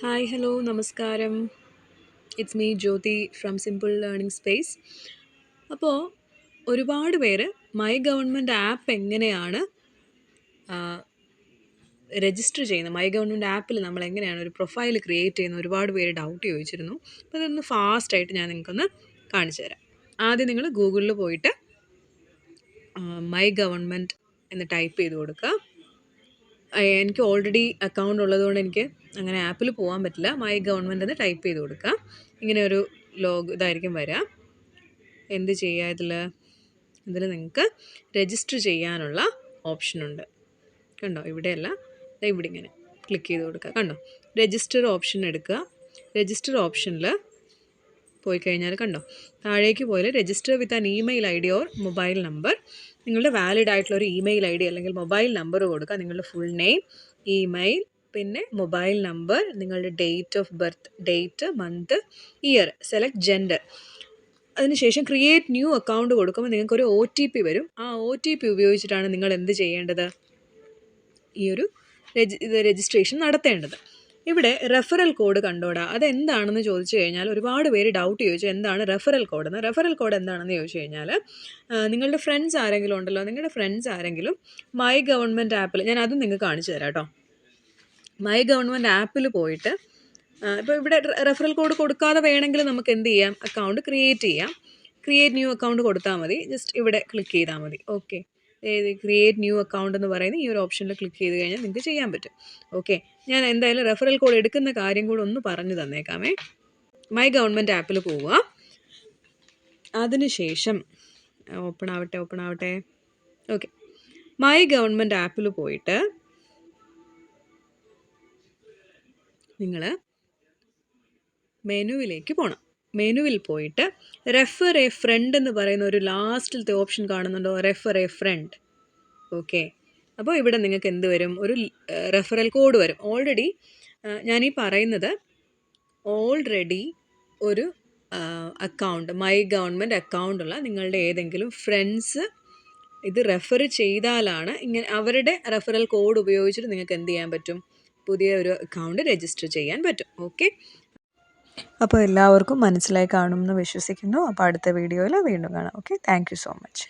Hi hello നമസ്കാരം. It's me Jyothi from simple learning space അപ്പോൾ ഒരുപാട് പേര് മൈ ഗവൺമെന്റ് ആപ്പ് എങ്ങനെയാണ് രജിസ്റ്റർ ചെയ്യുന്നത്? മൈ ഗവൺമെന്റ് ആപ്പിൽ നമ്മൾ എങ്ങനെയാണ് ഒരു പ്രൊഫൈൽ ക്രിയേറ്റ് ചെയ്യുന്നത്? ഒരുപാട് പേര് ഡൗട്ട് ചോദിച്ചിരുന്നു. അപ്പോൾ അതൊന്ന് ഫാസ്റ്റായിട്ട് ഞാൻ നിങ്ങൾക്കൊന്ന് കാണിച്ചു തരാം. ആദ്യം നിങ്ങൾ ഗൂഗിളിൽ പോയിട്ട് മൈ ഗവൺമെന്റ് എന്ന് ടൈപ്പ് ചെയ്ത് കൊടുക്കുക. എനിക്ക് ഓൾറെഡി അക്കൗണ്ട് ഉള്ളതുകൊണ്ട് എനിക്ക് അങ്ങനെ ആപ്പിൽ പോകാൻ പറ്റില്ല. മൈ ഗവൺമെന്റ് എന്ന് ടൈപ്പ് ചെയ്ത് കൊടുക്കുക ഇങ്ങനെ ഒരു ലോഗ് ഇതായിരിക്കും വരിക എന്ത് ചെയ്യുക ഇതിൽ? ഇതിൽ നിങ്ങൾക്ക് രജിസ്റ്റർ ചെയ്യാനുള്ള ഓപ്ഷനുണ്ട് കണ്ടോ? ഇവിടെയല്ല. ഇവിടെ ഇങ്ങനെ ക്ലിക്ക് ചെയ്ത് കൊടുക്കുക കണ്ടോ? രജിസ്റ്റർ ഓപ്ഷൻ എടുക്കുക. രജിസ്റ്റർ ഓപ്ഷനിൽ പോയി കഴിഞ്ഞാൽ കണ്ടോ? താഴേക്ക് പോയാൽ register with an email I D or mobile number നിങ്ങളുടെ വാലിഡ് ആയിട്ടുള്ള ഒരു ഇമെയിൽ ഐ ഡി അല്ലെങ്കിൽ മൊബൈൽ നമ്പർ കൊടുക്കുക നിങ്ങളുടെ ഫുൾ നെയിം ഇമെയിൽ പിന്നെ മൊബൈൽ നമ്പർ നിങ്ങളുടെ date of birth date month year select gender അതിനുശേഷം ക്രിയേറ്റ് ന്യൂ അക്കൗണ്ട് കൊടുക്കുമ്പോൾ നിങ്ങൾക്ക് ഒരു ഒ ടി പി വരും. ആ ഒ ടി പി ഉപയോഗിച്ചിട്ടാണ് നിങ്ങൾ എന്ത് ചെയ്യേണ്ടത്? ഈ ഒരു രജിസ്ട്രേഷൻ നടത്തേണ്ടത്. ഇവിടെ റെഫറൽ കോഡ് കണ്ടോടാ. അതെന്താണെന്ന് ചോദിച്ചു കഴിഞ്ഞാൽ ഒരുപാട് പേര് ഡൗട്ട് ചോദിച്ചു എന്താണ് റെഫറൽ കോഡ് എന്ന്. റെഫറൽ കോഡ് എന്താണെന്ന് ചോദിച്ചു കഴിഞ്ഞാൽ നിങ്ങളുടെ ഫ്രണ്ട്സ് ആരെങ്കിലും ഉണ്ടല്ലോ നിങ്ങളുടെ ഫ്രണ്ട്സ് ആരെങ്കിലും മൈ ഗവൺമെന്റ് ആപ്പിൽ ഞാൻ അതും നിങ്ങൾക്ക് കാണിച്ചു തരാം കേട്ടോ മൈ ഗവൺമെന്റ് ആപ്പിൽ പോയിട്ട് ഇപ്പോൾ ഇവിടെ റെഫറൽ കോഡ് കൊടുക്കാതെ വേണമെങ്കിൽ നമുക്ക് എന്ത് ചെയ്യാം? അക്കൗണ്ട് ക്രിയേറ്റ് ചെയ്യാം. ക്രിയേറ്റ് ന്യൂ അക്കൗണ്ട് കൊടുത്താൽ മതി. ജസ്റ്റ് ഇവിടെ ക്ലിക്ക് ചെയ്താൽ മതി. ഓക്കെ ക്രിയേറ്റ് ന്യൂ അക്കൗണ്ട് എന്ന് പറയുന്ന ഈ ഒരു ഓപ്ഷനിൽ ക്ലിക്ക് ചെയ്ത് കഴിഞ്ഞാൽ നിങ്ങൾക്ക് ചെയ്യാൻ പറ്റും. ഓക്കെ ഞാൻ എന്തായാലും റെഫറൽ കോഡ് എടുക്കുന്ന കാര്യം കൂടെ ഒന്ന് പറഞ്ഞു തന്നേക്കാമേ. മൈ ഗവൺമെന്റ് ആപ്പിൽ പോവുക. അതിനുശേഷം ഓപ്പൺ ആവട്ടെ ഓപ്പൺ ആവട്ടെ. ഓക്കെ മൈ ഗവൺമെന്റ് ആപ്പിൽ പോയിട്ട് നിങ്ങൾ മെനുവിലേക്ക് പോകണം മെനുവിൽ പോയിട്ട് റെഫർ എ ഫ്രണ്ട് എന്ന് പറയുന്ന ഒരു ലാസ്റ്റിലത്തെ ഓപ്ഷൻ കാണുന്നുണ്ടോ? Refer a friend okay. അപ്പോൾ ഇവിടെ നിങ്ങൾക്ക് എന്ത് വരും? ഒരു റെഫറൽ കോഡ് വരും. ഓൾറെഡി ഞാനീ പറയുന്നത് ഓൾറെഡി ഒരു അക്കൗണ്ട് മൈ ഗവൺമെന്റ് അക്കൗണ്ടുള്ള നിങ്ങളുടെ ഏതെങ്കിലും ഫ്രണ്ട്സ് ഇത് റെഫർ ചെയ്താലാണ് ഇങ്ങനെ അവരുടെ റെഫറൽ കോഡ് ഉപയോഗിച്ചിട്ട് നിങ്ങൾക്ക് എന്ത് ചെയ്യാൻ പറ്റും? പുതിയ ഒരു അക്കൗണ്ട് രജിസ്റ്റർ ചെയ്യാൻ പറ്റും. ഓക്കെ? അപ്പോൾ എല്ലാവർക്കും മനസ്സിലായി കാണുമെന്ന് വിശ്വസിക്കുന്നു. അപ്പോൾ അടുത്ത വീഡിയോയിൽ വീണ്ടും കാണാം. ഓക്കെ? Thank so much